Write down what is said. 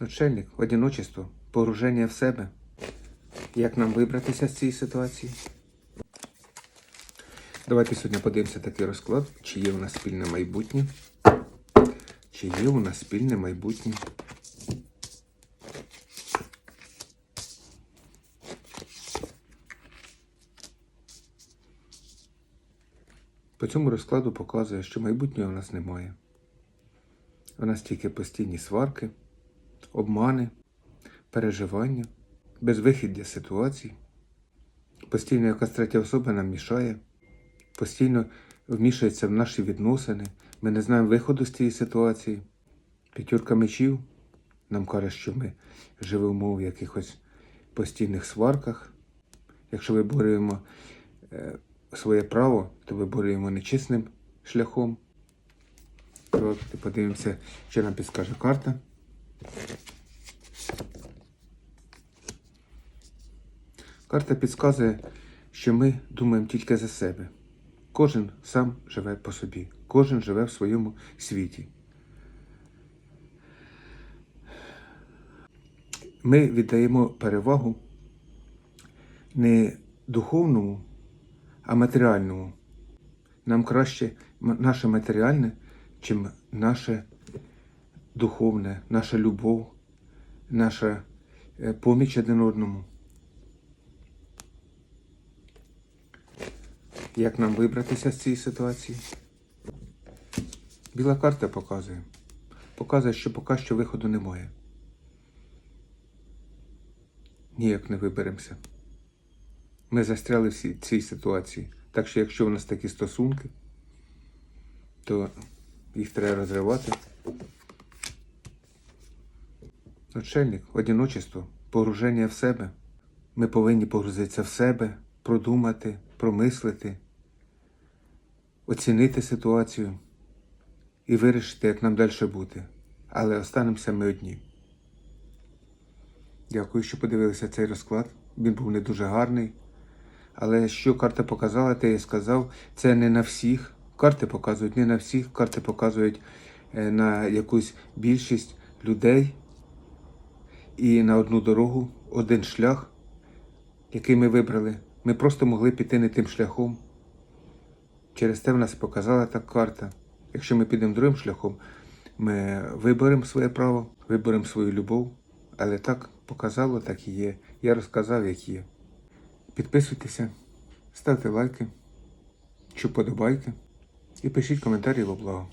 Начальник, одиночество, погруження в себе. Як нам вибратися з цієї ситуації? Давайте сьогодні подивимося такий розклад, чи є у нас спільне майбутнє. Чи є у нас спільне майбутнє? По цьому розкладу показує, що майбутнього у нас немає. У нас тільки постійні сварки, обмани, переживання, безвихіддя ситуацій. Постійно якась третя особа нам мішає, постійно вмішується в наші відносини. Ми не знаємо виходу з цієї ситуації. П'ятірка мечів нам каже, що ми живемо в якихось постійних сварках. Якщо виборюємо е, своє право, то виборюємо нечесним шляхом. Давайте подивимося, що нам підскаже карта. Карта підказує, що ми думаємо тільки за себе. Кожен сам живе по собі, кожен живе в своєму світі. Ми віддаємо перевагу не духовному, а матеріальному. Нам краще наше матеріальне, чим наше духовне, наша любов, наша е, поміч один одному. Як нам вибратися з цієї ситуації? Біла карта показує. Показує, що поки що виходу немає. Ніяк не виберемося. Ми застряли в цій- ситуації. Так що, якщо у нас такі стосунки, то їх треба розривати. Начальник, одиночество, погруження в себе. Ми повинні погрузитися в себе, продумати, промислити, оцінити ситуацію і вирішити, як нам далі бути. Але останемося ми одні. Дякую, що подивилися цей розклад. Він був не дуже гарний. Але що карта показала, те я сказав, це не на всіх. Карти показують не на всіх, карти показують е, на якусь більшість людей і на одну дорогу, один шлях, який ми вибрали. Ми просто могли піти не тим шляхом. Через те в нас показала так карта. Якщо ми підемо другим шляхом, ми виберемо своє право, виберемо свою любов. Але так показало, так і є. Я розказав, як є. Підписуйтеся, ставте лайки чи подобайки і пишіть коментарі во благо.